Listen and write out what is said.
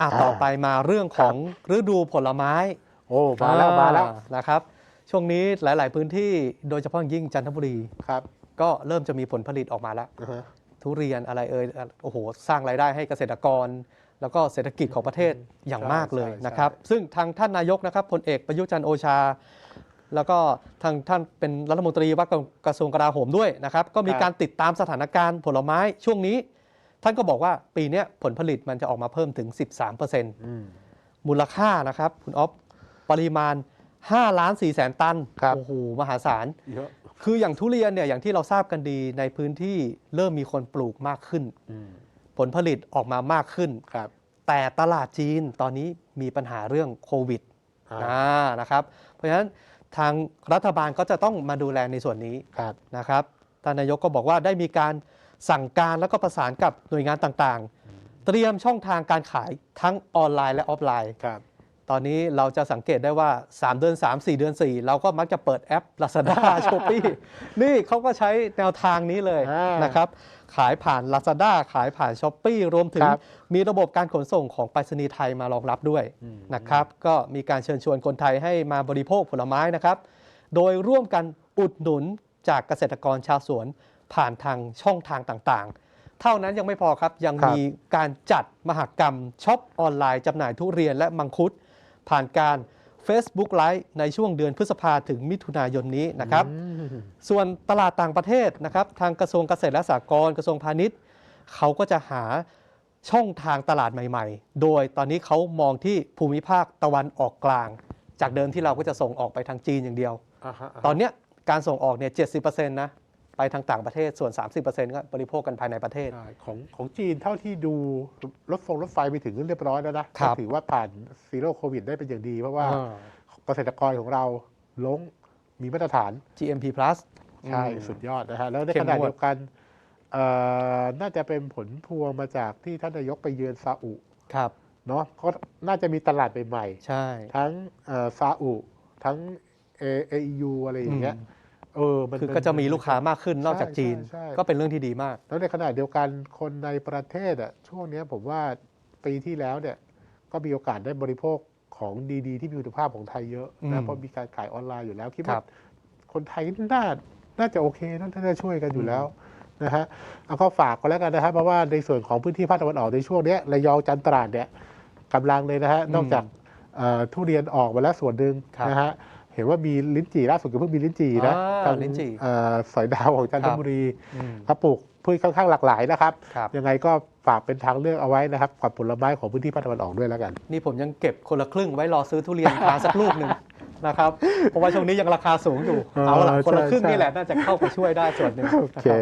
อะอ่าต่อไปมาเรื่องของฤดูผลไม้โอ้มาแล้วมาแล้วอ่นะครับ ช่วงนี้หลาย ๆ พื้นที่โดยเฉพาะอย่างยิ่งจันทบุรีครับ ก็เริ่มจะมีผลผลิตออกมาแล้วอ่าฮะทุเรียนอะไรเอ่ยโอ้โห สร้างรายได้ให้เกษตรกร แล้วก็เศรษฐกิจของประเทศอย่างมากเลยนะครับ ซึ่งทางท่านนายกนะครับพลเอกประยุทธ์จันทร์โอชา แล้วก็ทางท่านเป็นรัฐมนตรีว่าการกระทรวงกลาโหมด้วยนะครับ ก็มีการติดตามสถานการณ์ผลไม้ช่วงนี้ ท่านก็บอกว่าปีเนี้ยผลผลิตมันจะออกมาเพิ่มถึง 13%อืมมูลค่านะครับคุณอ๊อฟปริมาณ5ล้าน4แสนตันครับโอ้โห มหาศาลเยอะคืออย่างทุเรียนเนี่ย อย่างที่เราทราบกันดีในพื้นที่เริ่มมีคนปลูกมากขึ้นอืมผลผลิตออกมามากขึ้นครับแต่ตลาดจีนตอนนี้มีปัญหาเรื่องโควิดอ่าอ่านะครับ เพราะฉะนั้นทางรัฐบาลก็จะต้องมาดูแลในส่วนนี้ครับนะครับ ท่านนายกก็บอกว่าได้มีการ สั่งการแล้วก็ประสานกับหน่วยงานต่างๆ เตรียมช่องทางการขายทั้งออนไลน์และออฟไลน์ ครับ ตอนนี้เราจะสังเกตได้ว่า 3 เดือน 3 4 เดือน 4 เราก็มักจะเปิดแอป Lazada Shopee นี่เขาก็ใช้แนวทางนี้เลยอ่านนะครับ ขายผ่าน Lazada ขายผ่าน Shopee รวมถึงครับ มีระบบการขนส่งของไปรษณีย์ไทยมารองรับด้วยอืมนะครับก็มีการเชิญชวนคนไทยให้มาบริโภคผลไม้นะครับ โดยร่วมกันอุดหนุนจากเกษตรกรชาวสวน ผ่านทางช่องทางต่างๆ เท่านั้นยังไม่พอครับยังครับมีการจัดมหกรรมช็อปออนไลน์จำหน่ายทุเรียนและมังคุด ผ่านการ Facebook Live ในช่วงเดือนพฤษภาถึงมิถุนายนนี้นะครับอืมส่วนตลาดต่างประเทศนะครับ ทางกระทรวงเกษตรและสหกรณ์กระทรวงพาณิชย์ เขาก็จะหาช่องทางตลาดใหม่ๆ โดยตอนนี้เขามองที่ภูมิภาคตะวันออกกลาง จากเดิมที่เราก็จะส่งออกไปทางจีนอย่างเดียวอ่าฮะตอนเนี้ยการส่งออกเนี่ย70%นะ ไปทางต่างประเทศส่วน 30%ก็บริโภคกันภายในประเทศใช่ของของจีนเท่าที่ดูรถฟงรถไฟไปถึงเรียบร้อยแล้วนะครับ ก็ถือว่าผ่านซีโร่โควิดได้เป็นอย่างดี เพราะว่าอ่า เกษตรกรของเราลงมีมาตรฐาน GMP plus ใช่อืม สุดยอดนะฮะแล้วในเข้มขณะงวด เดียวกันเอ่อน่าจะเป็นผลพวงมาจากที่ท่านนายกไปเยือนซาอุครับ เนาะก็น่าจะมีตลาดใหม่ใช่ ๆทั้งเอ่อซาอุทั้งเอเอยูอะไรอย่างเงี้ยอืม เออมันคือเป็นก็จะมีลูกค้ามากขึ้นนอกจากจีน ใช่ใช่ ก็เป็นเรื่องที่ดีมาก แล้วในขณะเดียวกันคนในประเทศอะช่วงเนี้ยผมว่าปีที่แล้วเนี่ยก็มีโอกาสได้บริโภคของดีๆ ที่มีคุณภาพของไทยเยอะอืนะมเพราะมีการขายออนไลน์อยู่แล้วคิดครัว่าบคนไทยน่าน่าจะโอเคน่าจะช่วยกันอยู่แล้วนะฮะเอาก็ฝากกันแล้วกันนะฮะเพราะว่าในส่วนของพื้นที่ภาคตะวันออกในช่วงเนี้ยระยองจันทร์ตราดเนี่ยกำลังเลยนะฮะนอกจากเอ่อทุเรียนออกมาแล้วส่วนหนึ่งครับ นะฮะ เห็นว่ามีลิ้นจี่ล่าสุดก็เพิ่งมีลิ้นจี่นะอ่าทางลิ้นจี่เอ่อสอยดาวของจันทบุรีอืมเขาปลูกพืชค่อนข้างหลากหลายนะครับ ครับ ยังไงก็ฝากเป็นทางเลือกเอาไว้นะครับกับผลไม้ของพื้นที่ภาคตะวันออกด้วยแล้วกัน นี่ผมยังเก็บคนละครึ่งไว้รอซื้อทุเรียนทานสักลูกหนึ่ง นะครับ เพราะว่าช่วงนี้ยังราคาสูงอยู่ เออเอาละคนละใช่ครึ่งใช่ นี่แหละน่าจะเข้าไปช่วยได้ส่วนหนึ่งโอนะเคครับ